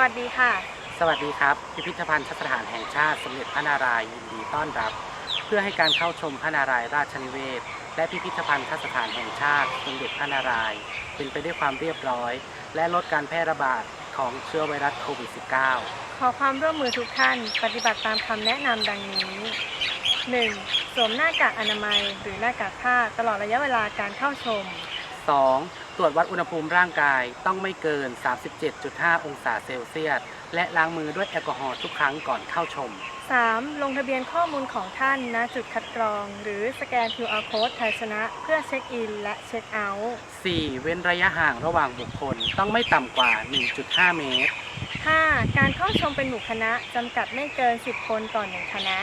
วัสดีค่ะ สวัสดีครับ พิพิธภัณฑ์สถานแห่งชาติสมเด็จพระนารายณ์ยินดีต้อนรับ เพื่อให้การเข้าชมพระนารายณ์ราชนิเวศน์และพิพิธภัณฑ์สถานแห่งชาติสมเด็จพระนารายณ์เป็นไปด้วยความเรียบร้อย และลดการแพร่ระบาดของเชื้อไวรัสโควิด -19 ขอความร่วมมือทุกท่าน ปฏิบัติตามคำแนะนำดังนี้ 1. สวมหน้ากากอนามัยหรือหน้ากากผ้าตลอดระยะเวลาการเข้าชม 2. ตรวจวัดอุณหภูมิร่างกายต้องไม่เกิน 37.5 องศาเซลเซียส และล้างมือด้วยแอลกอฮอล์ทุกครั้งก่อนเข้าชม 3. ลงทะเบียนข้อมูลของท่านณจุดคัดกรอง หรือสแกน QR Code ไทยชนะเพื่อเช็คอินและเช็คเอาท์ 4. เว้นระยะห่างระหว่างบุคคลต้องไม่ต่ำกว่า 1.5 เมตร 5. การเข้าชมเป็นหมู่คณะจำกัดไม่เกิน 10 คนต่อหนึ่งคณะ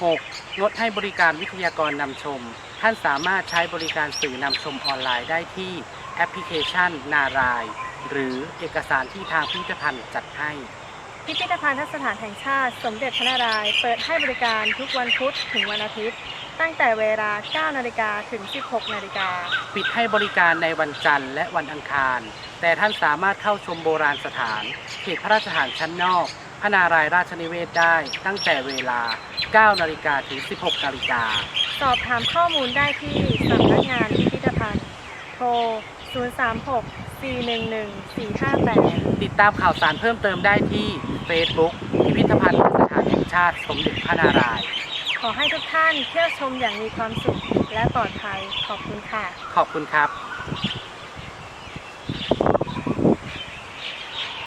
6. งดให้บริการวิทยากรนำชม ท่านสามารถใช้บริการสื่อนำชมออนไลน์ได้ที่แอปพลิเคชันนารายณ์หรือเอกสารที่ทางพิพิธภัณฑ์จัดให้ พิพิธภัณฑสถานแห่งชาติ สมเด็จพระนารายณ์เปิดให้บริการทุกวันพุธถึงวันอาทิตย์ ตั้งแต่เวลา 9 นาฬิกาถึง 16 นาฬิกา ปิดให้บริการในวันจันทร์และวันอังคาร แต่ท่านสามารถเข้าชมโบราณสถานเขตพระราชฐานชั้นนอกพระนารายณ์ราชนิเวศได้ ตั้งแต่เวลา 9 นาฬิกาถึง 16 นาฬิกา สอบถามข้อมูลได้ที่สำนักงานพิพิธภัณฑ์ โทร 036 411 458 ติดตามข่าวสารเพิ่มเติมได้ที่ Facebook พิพิธภัณฑ์สถานแห่งชาติสมเด็จพระนารายณ์ ขอให้ทุกท่านเที่ยวชมอย่างมีความสุขและปลอดภัย ขอบคุณค่ะ ขอบคุณครับ